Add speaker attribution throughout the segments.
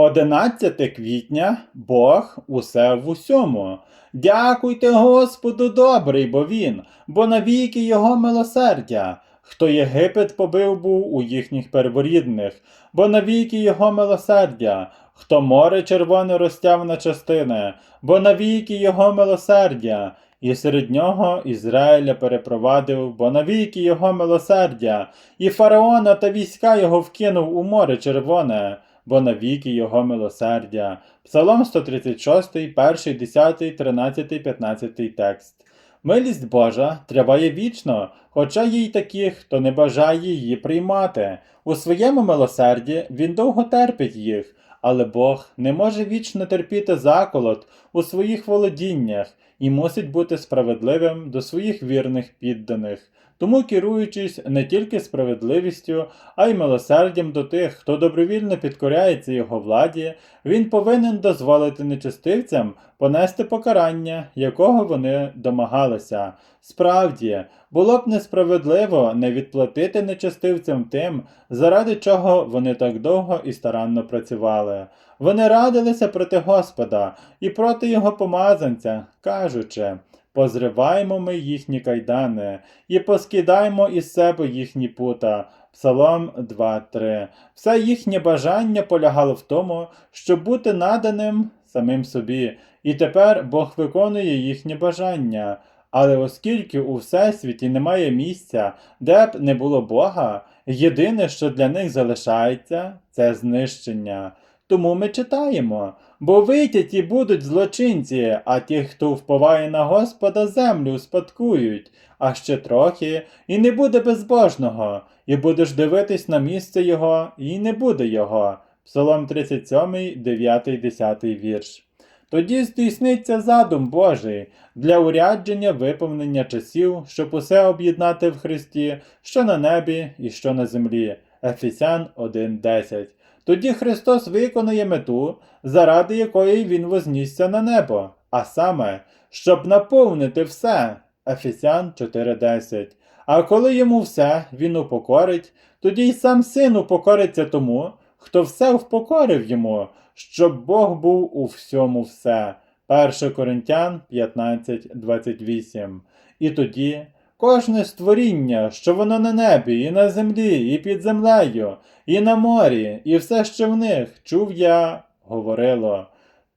Speaker 1: 11 квітня Бог усе в усьому. Дякуйте Господу добрий, бо він, бо навіки його милосердя. Хто Єгипет побив був у їхніх перворідних, бо навіки його милосердя, хто море червоне розтяв на частини, бо навіки його милосердя, і серед нього Ізраїля перепровадив, бо навіки його милосердя, і фараона та війська його вкинув у море червоне, бо навіки його милосердя. Псалом 136, 1, 10, 13, 15 текст. Милість Божа триває вічно, хоча є й такі, хто не бажає її приймати. У своєму милосерді він довго терпить їх, але Бог не може вічно терпіти заколот у своїх володіннях і мусить бути справедливим до своїх вірних підданих. Тому, керуючись не тільки справедливістю, а й милосердям до тих, хто добровільно підкоряється його владі, він повинен дозволити нечестивцям понести покарання, якого вони домагалися. Справді, було б несправедливо не відплатити нечестивцям тим, заради чого вони так довго і старанно працювали. Вони радилися проти Господа і проти його помазанця, кажучи. Позриваємо ми їхні кайдани і поскидаємо із себе їхні пута. Псалом 2.3. Все їхнє бажання полягало в тому, щоб бути наданим самим собі, і тепер Бог виконує їхнє бажання. Але оскільки у всесвіті немає місця, де б не було Бога, єдине, що для них залишається, це знищення. Тому ми читаємо. Бо витяті будуть злочинці, а ті, хто вповає на Господа, землю успадкують, а ще трохи, і не буде безбожного, і будеш дивитись на місце його, і не буде його. Псалом 37, 9, 10 вірш. Тоді здійсниться задум Божий для урядження виповнення часів, щоб усе об'єднати в Христі, що на небі і що на землі. Ефесян 1.10 тоді Христос виконує мету, заради якої Він вознісся на небо, а саме, щоб наповнити все. Ефесян 4.10. А коли йому все він упокорить, тоді й сам син упокориться тому, хто все впокорив йому, щоб Бог був у всьому все. 1 Коринтян 15.28. І тоді Кожне створіння, що воно на небі, і на землі, і під землею, і на морі, і все, що в них, чув я, говорило.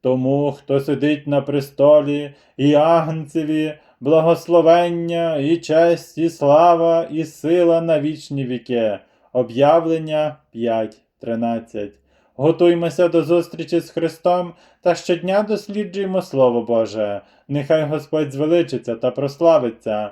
Speaker 1: Тому, хто сидить на престолі, і агнцеві, благословення, і честь, і слава, і сила на вічні віки. Об'явлення 5.13. Готуймося до зустрічі з Христом та щодня досліджуємо Слово Боже. Нехай Господь звеличиться та прославиться